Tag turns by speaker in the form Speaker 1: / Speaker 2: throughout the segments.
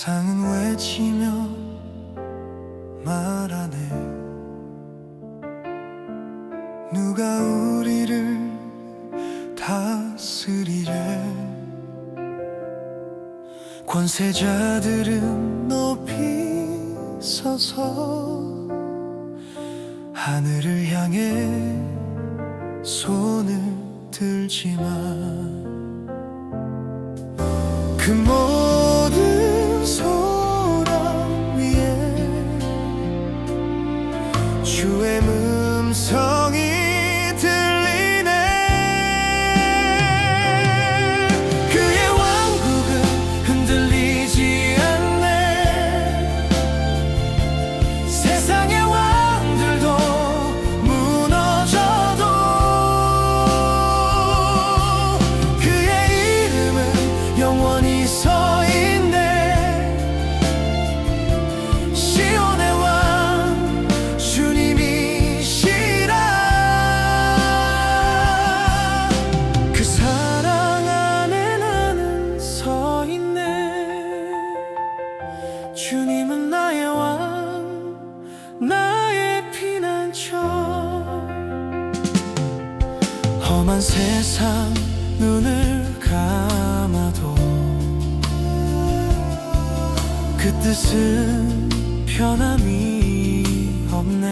Speaker 1: 세상은 외치며 말하네. 누가 우리를 다스리래? 권세자들은 높이 서서 하늘을 향해 손을 들지만 그모 주의 음 험한 세상 눈을 감아도 그 뜻은 변함이 없네.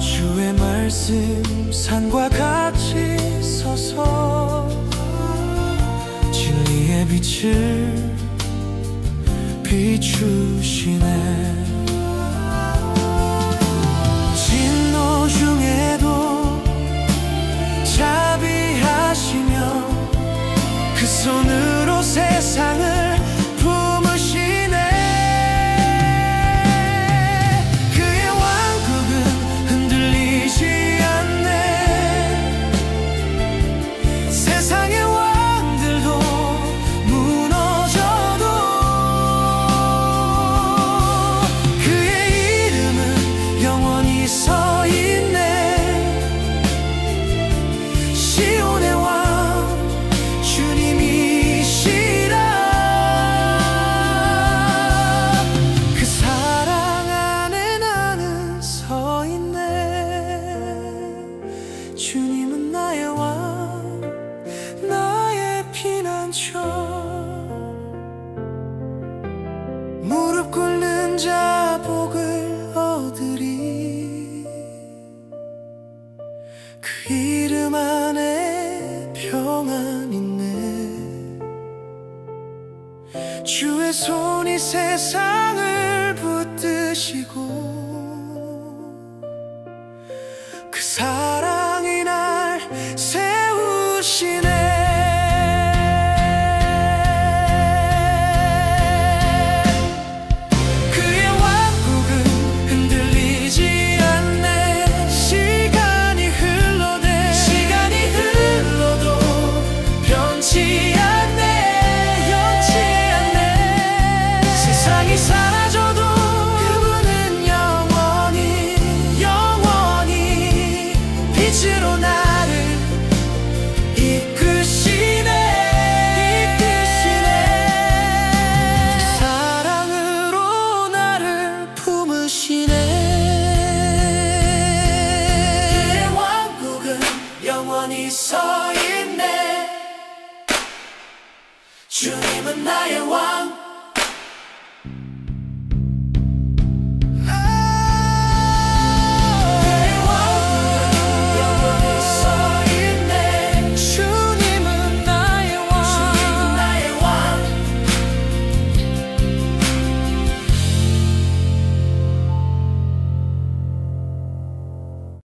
Speaker 1: 주의 말씀 산과 같이 서서 진리의 빛을 비추시네 손으로 세상을 주님은 나의 왕 나의 피난처. 무릎 꿇는 자 복을 얻으리. 그 이름 안에 평안 있네. 주의 손이 세상을 붙드시고 주님은 나의 왕